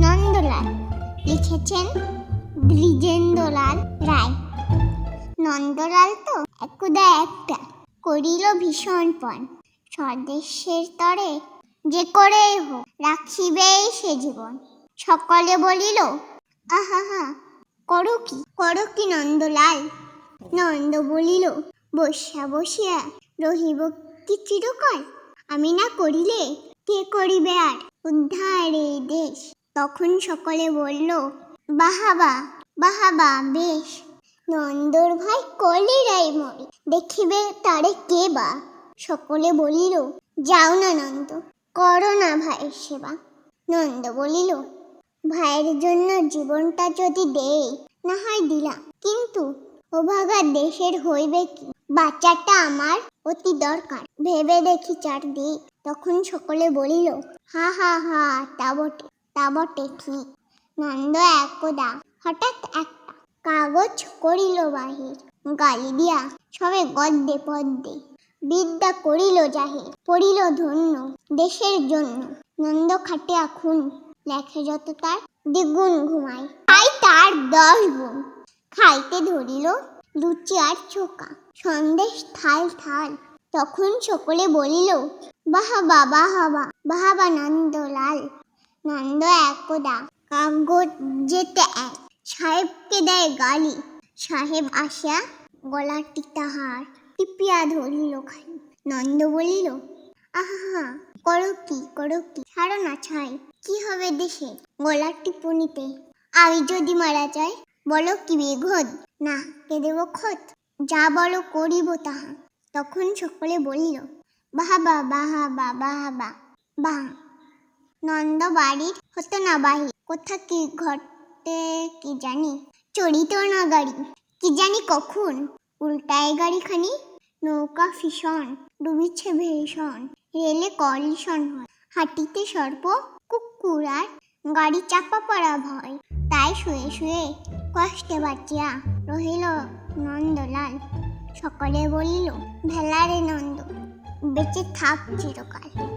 নন্দলাল লিখেছেন দ্বিজেন্দ্রলাল রায়। নন্দলাল তো একদা একটা করিল ভীষণ পণ। স্বদেশের তরে যে করেই হোক, রাখিবেই সে জীবন। সকলে বলিল, আহা, হা, করো কি করো কি নন্দলাল? নন্দ বলিল, বসিয়া বসিয়া রহিব কি চিরকাল? আমি না করিলে কে করিবে আর? উদ্ধার এই দেশ তখন সকলে বলল, বাহাবা বাহাবা, বেশ। নন্দর ভাই কলিরাই মরে দেখিবে তারে কে বা? সকলে বলিল, যাও না নন্দ, করো না ভাইয়ের সেবা। নন্দ বলিল, ভাইয়ের জন্য জীবনটা যদি দেই, না হয় দিলাম। কিন্তু ওভাগা দেশের হইবে কি? বাচ্চাটা আমার অতি দরকার। ভেবে দেখি চারদিক। তখন সকলে বলিল, হা হা হা, তা বটে। নন্দ একদা, হঠাৎ একটা কাগজ করিল বাহির। গালি দিয়া, সবে পদ্মে বিদ্যা করিল জাহির। পড়িল ধন্য দেশের জন্য। নন্দ খাটিয়া খুন লেখে যত তার দ্বিগুণ ঘুমায়। খাই তার দশ গুণ। খাইতে ধরিল লুচি আর চোকা সন্দেশ থাল থাল। তখন সকলে বলিল, বাহাবা বাহাবা বাহাবা নন্দলাল। নন্দ একদা। কাগজ যেতে এক। সাহেবকে দেয় গালি। সাহেব আসিয়া গলাটি তাহার টিপিয়া ধরিল খাই। নন্দ বলিল, আহা, করো কি করো কি? ছাড়ো না ছাই, কি হবে দেশে গলার টিপুনিতে আমি যদি মারা যাই, বলো কি বিঘদ না, কে দেব খত যা বলো করিব তাহা। তখন সকলে বলিল, বাহাবা বাহাবা বাহাবা বাহ নন্দ বাড়ির হতো না বাহির। কোথা কি ঘটে কি জানি? চড়িত না গাড়ি। কি জানি কখন? উল্টায় গাড়িখানি, নৌকা ফিশন ডুবিছে ভীষণ, রেলে কলিশন হয়। হাঁটিতে সর্প, কুকুর আর গাড়ি চাপা পড়া ভয়। তাই শুয়ে শুয়ে কষ্টে বাঁচিয়া রহিল নন্দলাল। সকলে বলিল, ভেলারে নন্দ, বেঁচে থাক চিরকাল।